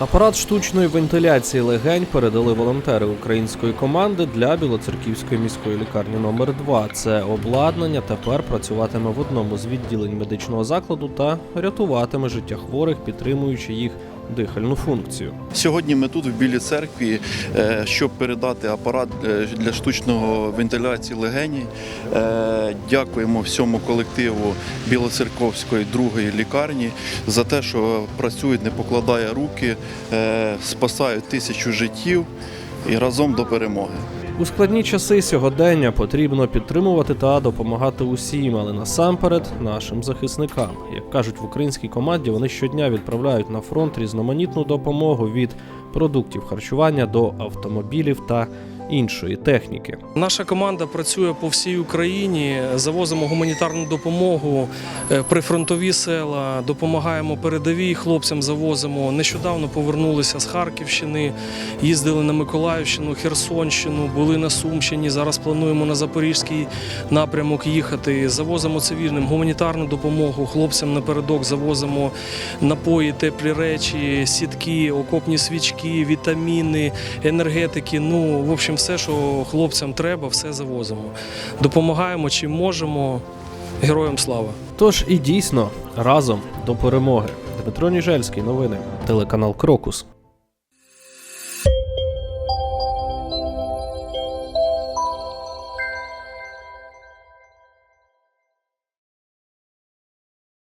Апарат штучної вентиляції легень передали волонтери української команди для Білоцерківської міської лікарні номер 2 Це обладнання тепер працюватиме в одному з відділень медичного закладу та рятуватиме життя хворих, підтримуючи їх дихальну функцію. Сьогодні ми тут в Білій церкві, е, щоб передати апарат е, для штучного вентиляції легені. Е, Дякуємо всьому колективу Білоцерковської другої лікарні за те, що працюють, не покладає руки, спасають тисячу життів і разом до перемоги. У складні часи сьогодення потрібно підтримувати та допомагати усім, але насамперед нашим захисникам. Як кажуть в українській команді, вони щодня відправляють на фронт різноманітну допомогу від продуктів харчування до автомобілів та іншої техніки. Наша команда працює по всій Україні. Завозимо гуманітарну допомогу е, прифронтові села, допомагаємо передовій хлопцям. Завозимо. Нещодавно повернулися з Харківщини, їздили на Миколаївщину, Херсонщину, були на Сумщині. Зараз плануємо на Запорізький напрямок їхати. Завозимо цивільним гуманітарну допомогу. Хлопцям напередок завозимо напої, теплі речі, сітки, окопні свічки, вітаміни, енергетики. Ну, в общем, все, що хлопцям треба, все завозимо. Допомагаємо чим можемо. Героям слава! Тож і дійсно разом до перемоги. Дмитро Ніжельський, новини, телеканал Крокус.